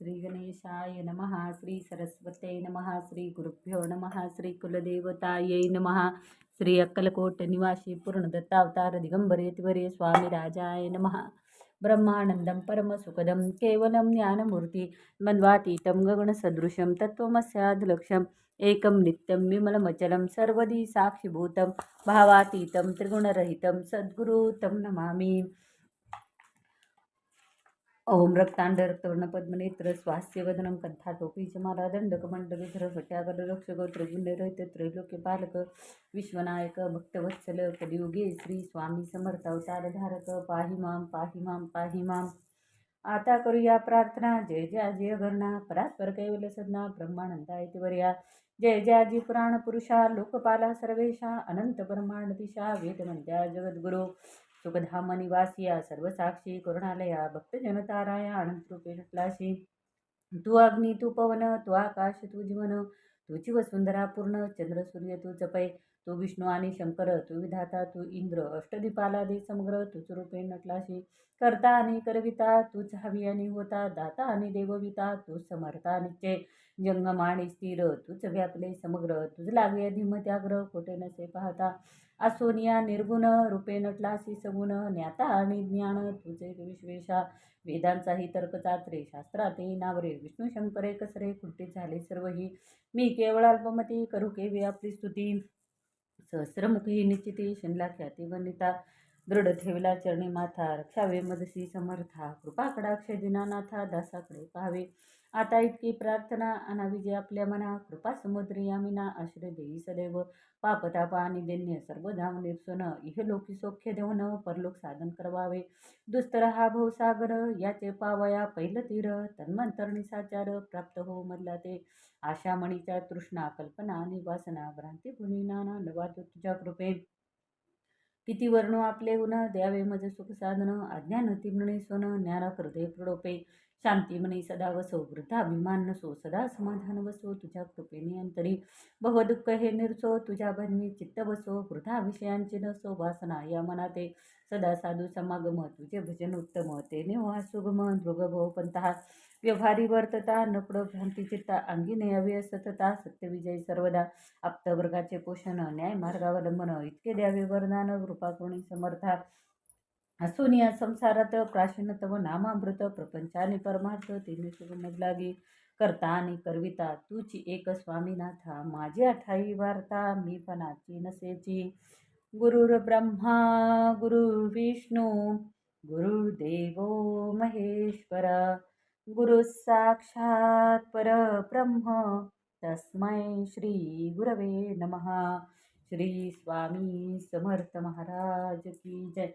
श्री गणेशाय नमः श्री सरस्वते नम श्री गुरुभ्यो नम श्री कुलदेवतायै नम श्री अक्कलकोट निवासी पूर्णदत्तावतार दिगंबर स्वामी राजाय ब्रह्मानन्दं परमसुखदं केवलं ज्ञानमूर्ति मन्वातीतं गगणसदृशं तत्त्वमस्याद्लक्ष्यम् एकं नित्यं विमलमचलं सर्वदी साक्षिभूतं भावातीतं त्रिगुणरहितं सद्गुरु तं नमामि। ओम रक्तांड रक्तवर्ण पद्मनेत्र स्वास्य वदनं कंठाटोपी चमाला दंडकमंडलधर फट्याकर त्रिगुण्यरहित त्रैलोक्य पालक विश्वनायक भक्तवत्सल कलियुगे श्री स्वामी समर्थ अवतार धारक पाहि माम पाहि माम पाहि माम आता करूया प्रार्थना. जय जय जय घरणा परात्पर कैवल सदना ब्रह्मानंदा इतिवर्या जय जय जी पुराण पुरुषा. लोकपाला सर्वेशा अनंत ब्रह्मांडदिशा वेदमंत्या जगद्गुरु. सुखधाम निवासिया सर्वसाक्षी करुणालया भक्तजनताराया अनंतरूपे नटलाशी तू अग्नी तू पवन तू आकाश तू जीवन तुची वसुंधरा पूर्ण चंद्र सूर्य तू जपय तू विष्णू आणि शंकर तू विधाता तू इंद्र अष्टदीपाला दे समग्र तूच रूपे नटलाशी। करता आणि करविता तूच हवी आणि होता दाता आणि देवविता तू समर्था निश्चय। जंगम आणि स्थिर तूच व्यापले समग्र तुझ लागे अधिमत्याग्र कोठे नसे पाहता। असोनिया निर्गुण रूपे नटलासी सगुण ज्ञाता आणि ज्ञान तुझे विश्वेषा वेदांचाही तर्क चात्रे नावरे विष्णू शंकरे कसरे कुंठित झाले सर्वही. मी केवळ अल्पमती करू केवी आपली स्तुती. सहस्रमुखी निश्चिती शिनला ख्याती वनिता दृढ ठेवला चरणी माथा रक्षावे मदसी समर्था. कृपाकडाक्ष दिनानाथा दासाकडे पाहावे. आता इतकी प्रार्थना अनाविजय आपल्या मना कृपा समुद्री यामिना आश्रय देई सदैव. पापताप आणि दैन्य सर्व धाम इहे लोकी सौख्य देऊन परलोक साधन करवावे. दुस्तर हा भवसागर याचे पावया पहिलं तीर. तन्मंतर निसाचार प्राप्त हो मधला ते. आशामणीच्या तृष्णा कल्पना निवासना वासना भ्रांती नाना नवातो तुझ्या कृपे. किती वर्णो आपले उन द्यावे मज सुख साधन. अज्ञान तिमणे सोन ज्ञाना हृदय प्रडोपे शांती म्हणे सदा वसो वृद्धाभिमान नसो सदा समाधान वसो तुझ्या कृपेने अंतरी दुःख हे निर्सो तुझ्या भरणी चित्त बसो वृद्धा विषयांची नसो वासना या मनाते सदा साधू समागम तुझे भजन उत्तम ते वा सुगम दृगभव पंतहा व्यवहारी वर्तता नपड भ्रांती चित्ता अंगी हवी सतता सत्यविजय सर्वदा आप्तवर्गाचे पोषण न्याय मार्गावलंबन इतके द्यावे वरदान कृपाकोणी समर्था असून या संसारात प्राचीनतम नामामृत प्रपंचाने परमार्थ तिने सुगमज लागी करता आणि करविता तुची एक स्वामीनाथा माझी अठाई वार्ता मी पणाची नसेची गुरुर ब्रह्मा गुरु विष्णू गुरुदेवो महेश्वरा गुरु साक्षात परब्रह्म तस्मै श्री गुरवे नमः श्री स्वामी समर्थ महाराज की जय